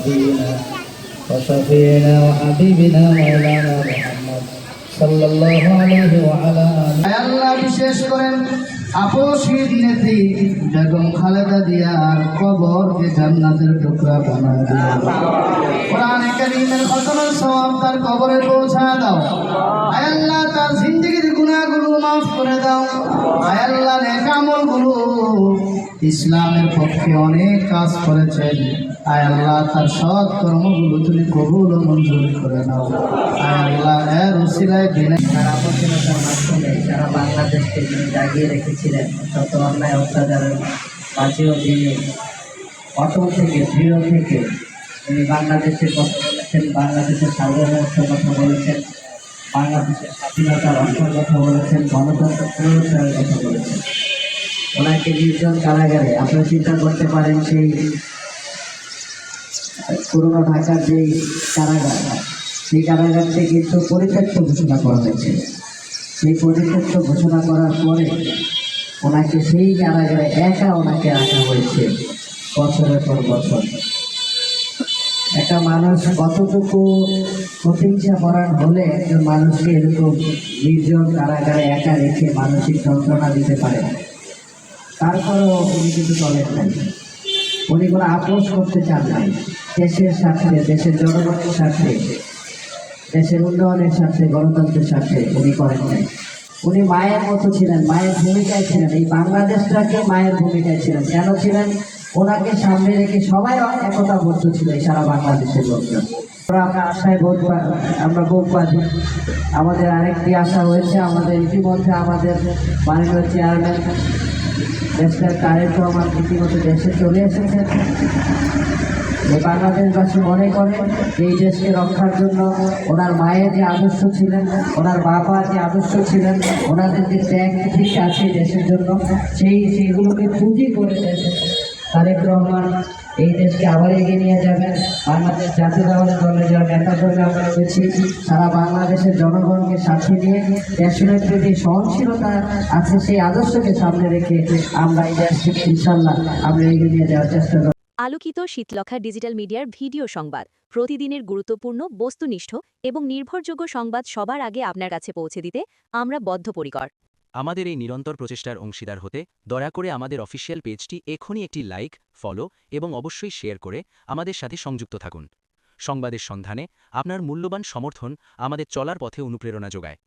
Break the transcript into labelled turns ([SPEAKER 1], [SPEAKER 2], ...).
[SPEAKER 1] نبينا وشفينا وحبيبنا مولانا محمد صلى الله عليه وعلى آله
[SPEAKER 2] আল্লাহ বিশেষ করেন আপসীর নেত্রী বেগম খালেদা দিয়ার কবরকে জান্নাতের টুকরা বানা দিও কোরআনে কারীমের খতমের সওয়াব তার কবরে পৌঁছা দাও আয় আল্লাহ তার জিন্দেগীর গুনাহগুলো ইসলামের পক্ষে অনেক কাজ করেছেন। আয় আল্লাহ তার সৎ কর্মগুলো তুমি কবুল ও মঞ্জুর করে নাও। আয় আল্লাহ এর উসিলায় বিনা
[SPEAKER 3] তার আপসীনতার মাধ্যমে সারা বাংলাদেশকে জাগিয়ে রেখেছিলেন শত অন্যায় অত্যাচারের মাঝেও তিনি অটল থেকে, দৃঢ় থেকে তিনি বাংলাদেশের কথা বলেছেন বাংলাদেশের সার্বভৌমত্বের কথা বলেছেন, বাংলাদেশের স্বাধীনতার অর্থের কথা বলেছেন গণতন্ত্র পুনরুদ্ধারের কথা বলেছেন। ওনাকে নির্জন কারাগারে আপনারা চিন্তা করতে পারেন সেই পুরনো ঢাকার যে কারাগার, সেই কারাগারটি কিন্তু পরিত্যক্ত ঘোষণা করা হয়েছে। সেই পরিত্যক্ত ঘোষণা করার পরে ওনাকে সেই কারাগারে একা ওনাকে রাখা হয়েছে বছরের পর বছর। একটা মানুষ কতটুকু প্রতিহিংসা করার হলে একজন মানুষকে এরকম নির্জন কারাগারে একা রেখে মানসিক যন্ত্রণা দিতে পারে? তারপরেও উনি কিন্তু চলেন নাই উনি কোনো আপোষ করতে চান নাই। দেশের স্বার্থে, দেশের জনগণের স্বার্থে, দেশের উন্নয়নের স্বার্থে, গণতন্ত্রের স্বার্থে উনি করেন নাই। উনি মায়ের মতো ছিলেন, মায়ের ভূমিকায় ছিলেন। এই বাংলাদেশটাকে মায়ের ভূমিকায় ছিলেন। কেন ছিলেন? ওনাকে সামনে রেখে সবাই একতাবদ্ধ ছিল সারা বাংলাদেশের লোকজন। আমরা আশায় ভোট আমরা ভোট পাচ্ছি। আমাদের আরেকটি আশা হয়েছে আমাদের ইতিমধ্যে আমাদের মাননীয় চেয়ারম্যান দেশের তো আমার রীতিমতো দেশে চলে এসেছে। বাংলাদেশবাসী মনে করে, এই দেশকে রক্ষার জন্য ওনার মায়ের যে আদর্শ ছিলেন, ওনার বাবা যে আদর্শ ছিলেন, ওনাদের যে ত্যাগ ঠিক আছে দেশের জন্য, সেই সেইগুলোকে পুঁজি করে দেশ তারেক রহমান এই দেশকে আবার এগিয়ে নিয়ে যাবেন। বাংলাদেশ জাতীয়তাবাদী দলের যারা নেতা কর্মী আমরা রয়েছি, সারা বাংলাদেশের জনগণকে সাথে নিয়ে দেশের প্রতি সহনশীলতা আছে, সেই আদর্শকে সামনে রেখে আমরা এই দেশকে ইনশাল্লাহ আমরা এগিয়ে নিয়ে যাওয়ার চেষ্টা করব।
[SPEAKER 4] আলোকিত শীতলক্ষা ডিজিটাল মিডিয়ার ভিডিও সংবাদ, প্রতিদিনের গুরুত্বপূর্ণ, বস্তুনিষ্ঠ এবং নির্ভরযোগ্য সংবাদ সবার আগে আপনার কাছে পৌঁছে দিতে আমরা বদ্ধপরিকর।
[SPEAKER 5] আমাদের এই নিরন্তর প্রচেষ্টার অংশীদার হতে দয়া করে আমাদের অফিসিয়াল পেজটি এখনই একটি লাইক, ফলো এবং অবশ্যই শেয়ার করে আমাদের সাথে সংযুক্ত থাকুন। সংবাদের সন্ধানে আপনার মূল্যবান সমর্থন আমাদের চলার পথে অনুপ্রেরণা যোগায়।